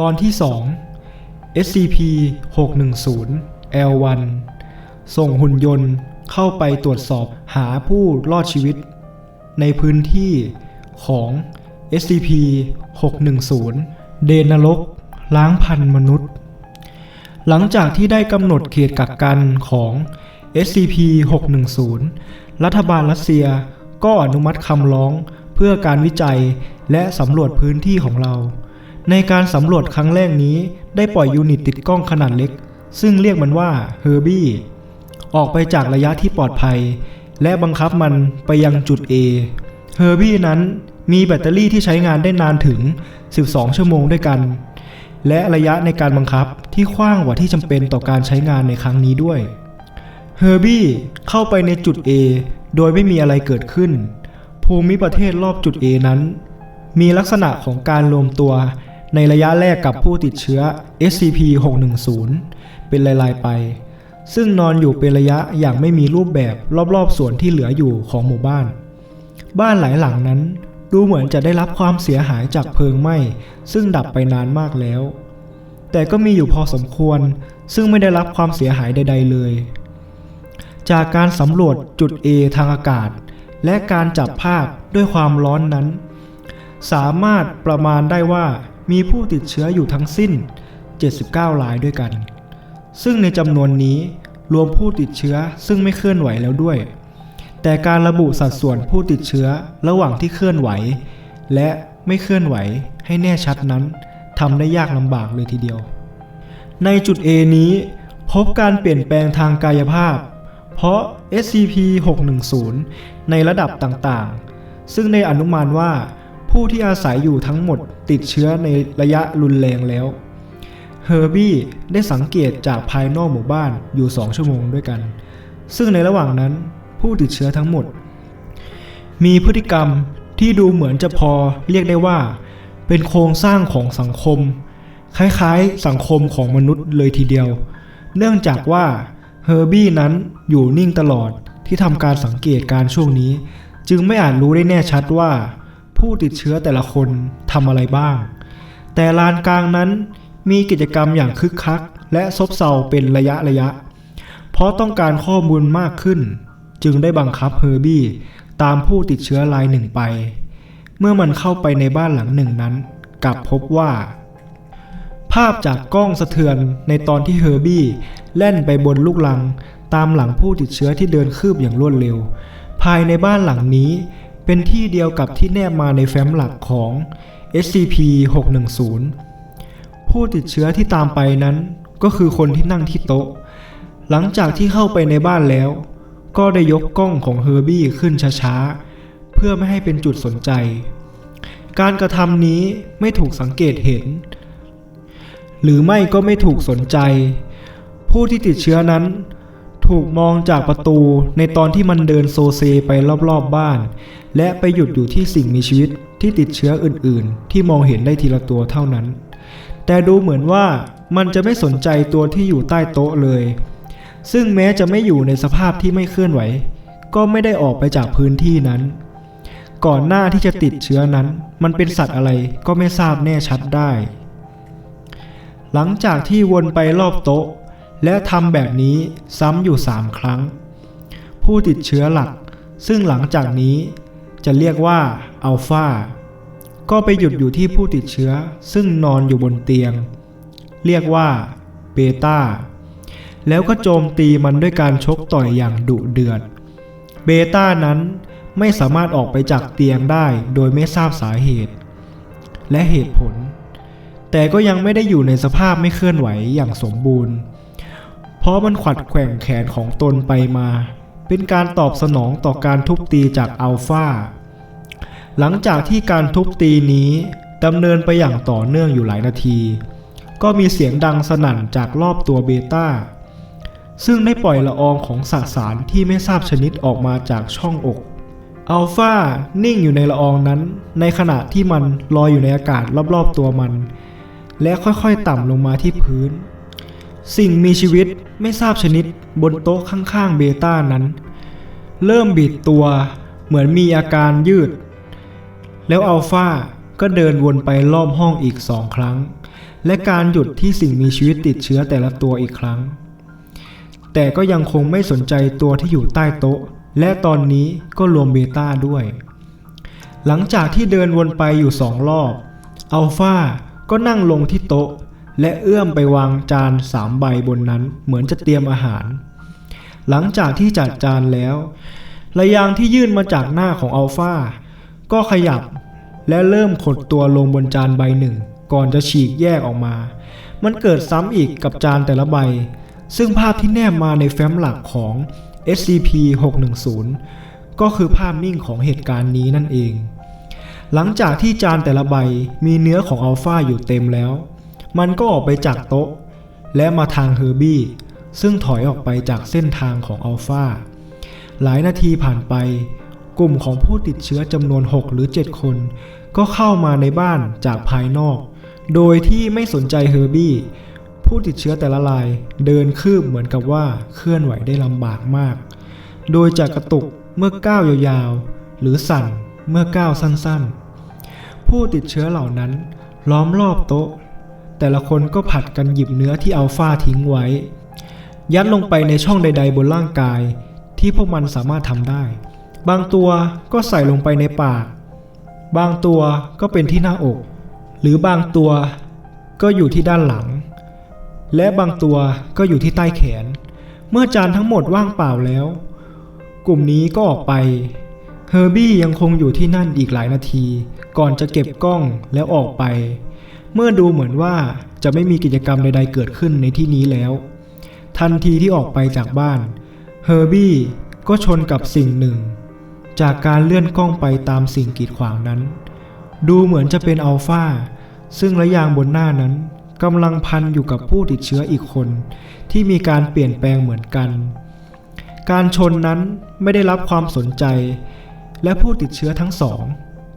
ตอนที่ 2 SCP 610 L1 ส่งหุ่นยนต์เข้าไปตรวจสอบหาผู้รอดชีวิต ในพื้นที่ของ SCP 610 เดนนรกล้างพันมนุษย์ หลังจากที่ได้กำหนดเขตกักกันของ SCP 610 รัฐบาลรัสเซียก็อนุมัติคำร้องเพื่อการวิจัยและสำรวจพื้นที่ของเรา ในการสำรวจครั้งแรกนี้ได้ปล่อยยูนิตติดกล้องขนาดเล็ก ซึ่งเรียกมันว่าเฮอร์บี้ออกไปจากระยะที่ปลอดภัย และบังคับมันไปยังจุด A เฮอร์บี้นั้นมีแบตเตอรี่ที่ใช้งานได้นานถึง 12 ชั่วโมงด้วยกัน และระยะในการบังคับที่กว้างกว่าที่จำเป็นต่อการใช้งานในครั้งนี้ด้วยเฮอร์บี้เข้าไปในจุด A โดยไม่มีอะไรเกิดขึ้น ภูมิประเทศรอบจุด A นั้น มีลักษณะของการรวมตัว ในระยะแรกกับผู้ติดเชื้อ SCP-610 เป็นลายๆไป ซึ่งนอนอยู่เป็นระยะอย่างไม่มีรูปแบบรอบๆส่วนที่เหลืออยู่ของหมู่บ้าน บ้านหลายหลังนั้นดูเหมือนจะได้รับความเสียหายจากเพลิงไหม้ ซึ่งดับไปนานมากแล้ว แต่ก็มีอยู่พอสมควร ซึ่งไม่ได้รับความเสียหายใด ๆ เลย จากการสำรวจจุด A ทางอากาศ และการจับภาพด้วยความร้อนนั้น สามารถประมาณได้ว่า มีผู้ติดเชื้ออยู่ทั้งสิ้น 79รายด้วยกัน ซึ่งในจำนวนนี้รวมผู้ติดเชื้อซึ่งไม่เคลื่อนไหวแล้วด้วย แต่การระบุสัดส่วนผู้ติดเชื้อระหว่างที่เคลื่อนไหว และไม่เคลื่อนไหวให้แน่ชัดนั้นทำได้ยากลำบากเลยทีเดียว ในจุด A นี้ พบการเปลี่ยนแปลงทางกายภาพ เพราะ SCP-610 ในระดับต่างๆ ซึ่งในอนุมานว่า ผู้ที่อาศัยอยู่ทั้งหมดติดเชื้อในระยะรุนแรงแล้ว เฮอร์บี้ได้สังเกตจากภายนอกหมู่บ้านอยู่2ชั่วโมงด้วยกัน ซึ่งในระหว่างนั้นผู้ติดเชื้อทั้งหมด มีพฤติกรรมที่ดูเหมือนจะพอเรียกได้ว่า เป็นโครงสร้างของสังคม คล้ายๆ สังคมของมนุษย์เลยทีเดียว เนื่องจากว่าเฮอร์บี้นั้นอยู่นิ่งตลอดที่ทำการสังเกตการช่วงนี้ จึงไม่อาจรู้ได้แน่ชัดว่า ผู้ติดเชื้อแต่ละคนทำอะไรบ้าง แต่ลานกลางนั้นมีกิจกรรมอย่างคึกคัก และซบเซาเป็นระยะระยะ เพราะต้องการข้อมูลมากขึ้น จึงได้บังคับเฮอร์บี้ตามผู้ติดเชื้อรายหนึ่งไป เมื่อมันเข้าไปในบ้านหลังหนึ่งนั้น กลับพบว่า ภาพจากกล้องสะเทือนในตอนที่เฮอร์บี้แล่นไปบนลูกลัง ตามหลังผู้ติดเชื้อที่เดินคืบอย่างรวดเร็ว ภายในบ้านหลังนี้ เป็นที่เดียวกับที่แนบมาในแฟ้มหลักของ SCP-610 ผู้ติดเชื้อที่ตามไปนั้นก็คือคนที่นั่งที่โต๊ะ หลังจากที่เข้าไปในบ้านแล้ว ก็ได้ยกกล้องของเฮอร์บี้ขึ้นช้าๆ เพื่อไม่ให้เป็นจุดสนใจ การกระทำนี้ไม่ถูกสังเกตเห็น หรือไม่ก็ไม่ถูกสนใจ ผู้ที่ติดเชื้อนั้น ถูกมองจากประตูในตอนที่มันเดินโซเซไปรอบๆบ้าน และไปหยุดอยู่ที่สิ่งมีชีวิตที่ติดเชื้ออื่นๆ ที่มองเห็นได้ทีละตัวเท่านั้น แต่ดูเหมือนว่ามันจะไม่สนใจตัวที่อยู่ใต้โต๊ะเลย ซึ่งแม้จะไม่อยู่ในสภาพที่ไม่เคลื่อนไหว ก็ไม่ได้ออกไปจากพื้นที่นั้น ก่อนหน้าที่จะติดเชื้อนั้น มันเป็นสัตว์อะไรก็ไม่ทราบแน่ชัดได้ หลังจากที่วนไปรอบโต๊ะ และทำแบบนี้ซ้ำอยู่ 3 ครั้ง ผู้ติดเชื้อหลัก ซึ่งหลังจากนี้จะเรียกว่าอัลฟาก็ไปหยุดอยู่ที่ผู้ติดเชื้อ ซึ่งนอนอยู่บนเตียง เรียกว่าเบต้าแล้วก็โจมตีมันด้วยการชกต่อยอย่างดุเดือด เบต้านั้นไม่สามารถออกไปจากเตียงได้โดยไม่ทราบสาเหตุ และเหตุผล แต่ก็ยังไม่ได้อยู่ในสภาพไม่เคลื่อนไหวอย่างสมบูรณ์ เพราะมันขวัดแกว่งแขนของตนไปมา เป็นการตอบสนองต่อการทุบตีจากอัลฟาหลังจากที่การทุบตีนี้ดำเนินไปอย่างต่อเนื่องอยู่หลายนาที ก็มีเสียงดังสนั่นจากรอบตัวเบต้า ซึ่งได้ปล่อยละอองของสสารที่ไม่ทราบชนิดออกมาจากช่องอกอัลฟานิ่งอยู่ในละอองนั้น ในขณะที่มันลอยอยู่ในอากาศรอบๆตัวมัน และค่อยๆต่ำลงมาที่พื้น สิ่งมีชีวิตไม่ทราบชนิดบนโต๊ะข้างๆเบต้านั้น เริ่มบิดตัวเหมือนมีอาการยืด แล้วอัลฟาก็เดินวนไปรอบห้องอีกสองครั้ง และการหยุดที่สิ่งมีชีวิตติดเชื้อแต่ละตัวอีกครั้ง แต่ก็ยังคงไม่สนใจตัวที่อยู่ใต้โต๊ะ และตอนนี้ก็รวมเบต้าด้วย หลังจากที่เดินวนไปอยู่สองรอบอัลฟาก็นั่งลงที่โต๊ะ และเอื้อมไปวางจานสามใบบนนั้นเหมือนจะเตรียมอาหาร หลังจากที่จัดจานแล้วระยางที่ยื่นมาจากหน้าของอัลฟาก็ขยับและเริ่มขดตัวลงบนจานใบหนึ่ง ก่อนจะฉีกแยกออกมา มันเกิดซ้ำอีกกับจานแต่ละใบ ซึ่งภาพที่แนบมาในแฟ้มหลักของ SCP-610 ก็คือภาพนิ่งของเหตุการณ์นี้นั่นเอง หลังจากที่จานแต่ละใบมีเนื้อของอัลฟาอยู่เต็มแล้ว มันก็ออกไปจากโต๊ะ และมาทางเฮอร์บี้ ซึ่งถอยออกไปจากเส้นทางของอัลฟาหลายนาทีผ่านไป กลุ่มของผู้ติดเชื้อจำนวน 6 หรือ 7 คน ก็เข้ามาในบ้านจากภายนอก โดยที่ไม่สนใจเฮอร์บี้ ผู้ติดเชื้อแต่ละรายเดินคืบเหมือนกับว่าเคลื่อนไหวได้ลำบากมาก โดยจะกระตุกเมื่อก้าวยาวๆ หรือสั่นเมื่อก้าวสั้นๆ ผู้ติดเชื้อเหล่านั้นล้อมรอบโต๊ะ แต่ละคนก็ผัดกันหยิบเนื้อที่อัลฟาทิ้งไว้ ยัดลงไปในช่องใด ๆ บนร่างกาย ที่พวกมันสามารถทำได้ บางตัวก็ใส่ลงไปในปาก บางตัวก็เป็นที่หน้าอก หรือบางตัวก็อยู่ที่ด้านหลัง และบางตัวก็อยู่ที่ใต้แขน เมื่อจานทั้งหมดว่างเปล่าแล้ว กลุ่มนี้ก็ออกไปเฮอร์บี้ยังคงอยู่ที่นั่นอีกหลายนาที ก่อนจะเก็บกล้องแล้วออกไป เมื่อดูเหมือนว่าจะไม่มีกิจกรรมใดๆเกิดขึ้นในที่นี้แล้ว ทันทีที่ออกไปจากบ้าน เฮอร์บี้ก็ชนกับสิ่งหนึ่ง จากการเลื่อนกล้องไปตามสิ่งกีดขวางนั้น ดูเหมือนจะเป็นอัลฟาซึ่งระยางบนหน้านั้นกำลังพันอยู่กับผู้ติดเชื้ออีกคน ที่มีการเปลี่ยนแปลงเหมือนกัน การชนนั้นไม่ได้รับความสนใจ และผู้ติดเชื้อทั้งสอง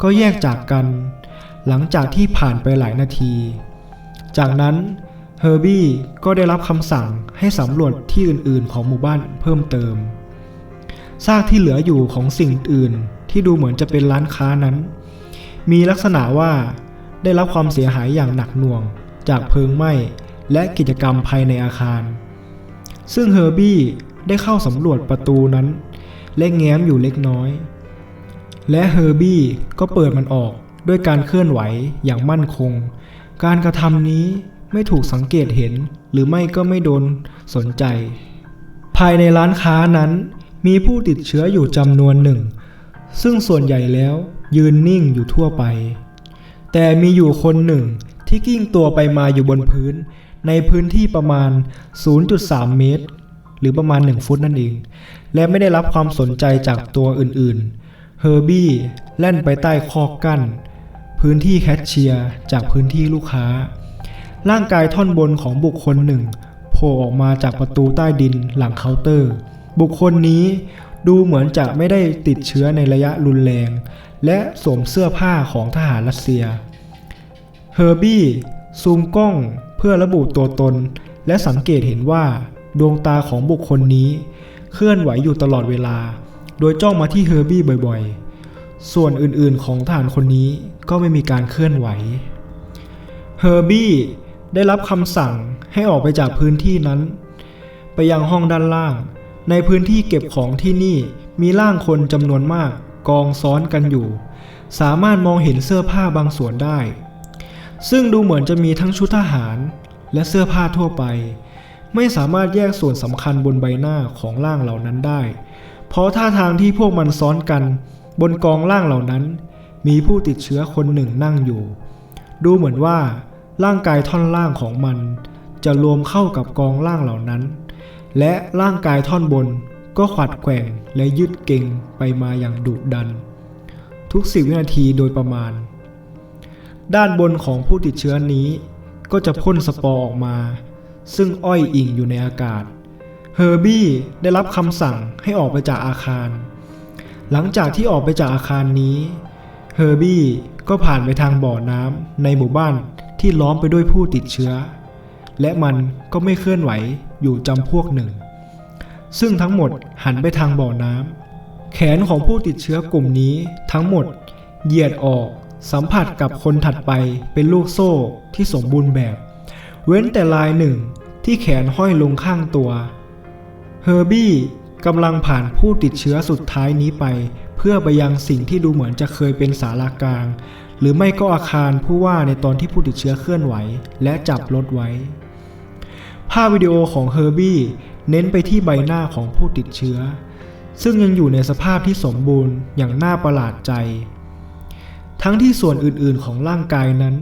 ก็แยกจากกัน หลังจากที่ผ่านไปหลายนาที จากนั้นเฮอร์บี้ก็ได้รับคำสั่งให้สำรวจที่อื่นๆ ของหมู่บ้านเพิ่มเติม ซากที่เหลืออยู่ของสิ่งอื่นที่ดูเหมือนจะเป็นร้านค้านั้น มีลักษณะว่าได้รับความเสียหายอย่างหนักหน่วง จากเพลิงไหม้และกิจกรรมภายในอาคาร ซึ่งเฮอร์บี้ได้เข้าสำรวจประตูนั้น และแง้มอยู่เล็กน้อย และเฮอร์บี้ก็เปิดมันออก ด้วยการเคลื่อนไหวอย่างมั่นคง การกระทำนี้ไม่ถูกสังเกตเห็นหรือไม่ก็ไม่โดนสนใจ ภายในร้านค้านั้น มีผู้ติดเชื้ออยู่จำนวนหนึ่ง ซึ่งส่วนใหญ่แล้วยืนนิ่งอยู่ทั่วไป แต่มีอยู่คนหนึ่งที่กิ้งตัวไปมาอยู่บนพื้น ในพื้นที่ประมาณ 0.3 เมตร หรือประมาณ 1 ฟุตนั่นเอง และไม่ได้รับความสนใจจากตัวอื่นๆ เฮอร์บี้แล่นไปใต้คอกกั้น พื้นที่แคชเชียร์จากพื้นที่ลูกค้า ร่างกายท่อนบนของบุคคลหนึ่งโผล่ออกมาจากประตูใต้ดินหลังเคาน์เตอร์ บุคคลนี้ดูเหมือนจะไม่ได้ติดเชื้อในระยะรุนแรง และสวมเสื้อผ้าของทหารรัสเซีย เฮอร์บี้ซูมกล้องเพื่อระบุตัวตน และสังเกตเห็นว่า ดวงตาของบุคคลนี้ เคลื่อนไหวอยู่ตลอดเวลา โดยจ้องมาที่เฮอร์บี้บ่อยๆ ส่วนอื่นๆของทหารคนนี้ ก็ไม่มีการเคลื่อนไหว เฮอร์บี้ได้รับคำสั่งให้ออกไปจากพื้นที่นั้น ไปยังห้องด้านล่าง ในพื้นที่เก็บของที่นี่มีร่างคนจำนวนมากกองซ้อนกันอยู่ สามารถมองเห็นเสื้อผ้าบางส่วนได้ ซึ่งดูเหมือนจะมีทั้งชุดทหารและเสื้อผ้าทั่วไป ไม่สามารถแยกส่วนสำคัญบนใบหน้าของร่างเหล่านั้นได้ เพราะท่าทางที่พวกมันซ้อนกัน บนกองร่างเหล่านั้น มีผู้ติดเชื้อคนหนึ่งนั่งอยู่ ดูเหมือนว่าร่างกายท่อนล่างของมัน จะรวมเข้ากับกองล่างเหล่านั้น และร่างกายท่อนบนก็ขวัดแกว่งและยืดเก่งไปมาอย่างดุดัน ทุกสิบวินาทีโดยประมาณ ด้านบนของผู้ติดเชื้อนี้ ก็จะพ่นสปอร์ออกมา ซึ่งอ้อยอิงอยู่ในอากาศ เฮอร์บี้ได้รับคำสั่งให้ออกไปจากอาคาร หลังจากที่ออกไปจากอาคารนี้ เฮอร์บี้ก็ผ่านไปทางบ่อน้ำในหมู่บ้านที่ล้อมไปด้วยผู้ติดเชื้อ และมันก็ไม่เคลื่อนไหวอยู่จำพวกหนึ่ง ซึ่งทั้งหมดหันไปทางบ่อน้ำแขนของผู้ติดเชื้อกลุ่มนี้ทั้งหมดเหยียดออกสัมผัสกับคนถัดไปเป็นลูกโซ่ที่สมบูรณ์แบบ เว้นแต่ลายหนึ่งที่แขนห้อยลงข้างตัว เฮอร์บี้กำลังผ่านผู้ติดเชื้อสุดท้ายนี้ไป เพื่อไปยังสิ่งที่ดูเหมือนจะเคยเป็นศาลากลาง หรือไม่ก็อาคารผู้ว่าในตอนที่ผู้ติดเชื้อเคลื่อนไหว และจับรถไว้ ภาพวิดีโอของเฮอร์บี้เน้นไปที่ใบหน้าของผู้ติดเชื้อ ซึ่งยังอยู่ในสภาพที่สมบูรณ์อย่างน่าประหลาดใจ ทั้งที่ส่วนอื่นๆของร่างกายนั้น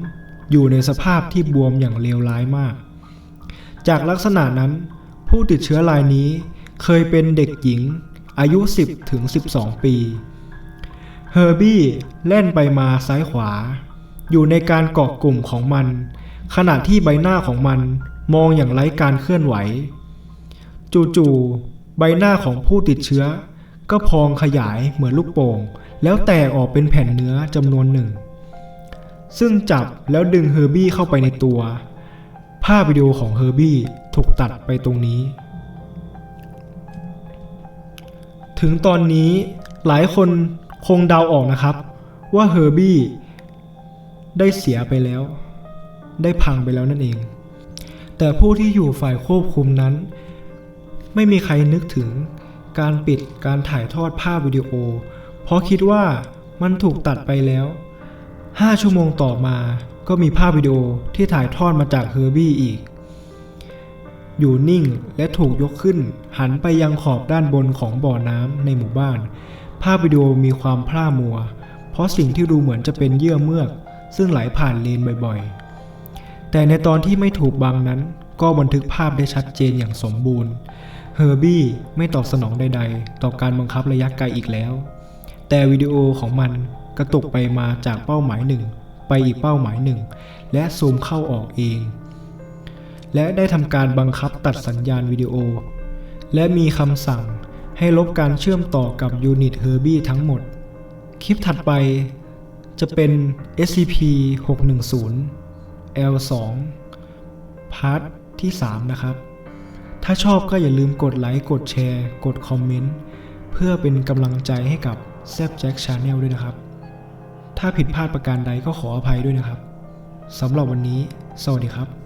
อยู่ในสภาพที่บวมอย่างเลวร้ายมาก จากลักษณะนั้น ผู้ติดเชื้อรายนี้เคยเป็นเด็กหญิง อายุ 10ถึง12 ปีเฮอร์บี้เล่นไปมาซ้ายขวา อยู่ในการเกาะกลุ่มของมัน ขณะที่ใบหน้าของมันมองอย่างไร้การเคลื่อนไหว จู่ๆใบหน้าของผู้ติดเชื้อ ก็พองขยายเหมือนลูกโป่ง แล้วแตกออกเป็นแผ่นเนื้อจำนวนหนึ่ง ซึ่งจับแล้วดึงเฮอร์บี้เข้าไปในตัว ภาพวิดีโอของเฮอร์บี้ถูกตัดไปตรงนี้ ถึงตอนนี้หลายคนคงเดาออกนะครับ ว่าเฮอร์บี้ได้เสียไปแล้ว ได้พังไปแล้วนั่นเอง แต่ผู้ที่อยู่ฝ่ายควบคุมนั้น ไม่มีใครนึกถึงการปิดการถ่ายทอดภาพวิดีโอ เพราะคิดว่ามันถูกตัดไปแล้ว 5 ชั่วโมงต่อมาก็มีภาพวิดีโอที่ถ่ายทอดมาจากเฮอร์บี้อีก อยู่นิ่งและถูกยกขึ้น หันไปยังขอบด้านบนของบ่อน้ำในหมู่บ้าน ภาพวิดีโอมีความพร่ามัว เพราะสิ่งที่ดูเหมือนจะเป็นเยื่อเมือก ซึ่งไหลผ่านเลนบ่อยๆ แต่ในตอนที่ไม่ถูกบังนั้น ก็บันทึกภาพได้ชัดเจนอย่างสมบูรณ์ เฮอร์บี้ไม่ตอบสนองใดๆ ต่อการบังคับระยะไกลอีกแล้ว แต่วิดีโอของมันกระตุกไปมาจากเป้าหมายหนึ่ง ไปอีกเป้าหมายหนึ่ง และซูมเข้าออกเอง และได้ทำการบังคับตัดสัญญาณวิดีโอ และมีคำสั่งให้ลบการเชื่อมต่อกับยูนิตเฮอร์บี้ทั้งหมด คลิปถัดไปจะเป็น SCP 610 L2 พาร์ทที่ 3 นะครับ ถ้าชอบก็อย่าลืมกดไลค์ กดแชร์ กดคอมเมนต์ เพื่อเป็นกำลังใจให้กับ z e p Jack Channel ด้วยนะครับ ถ้าผิดพลาดประการใดก็ขออภัยด้วยนะครับ สำหรับวันนี้ สวัสดีครับ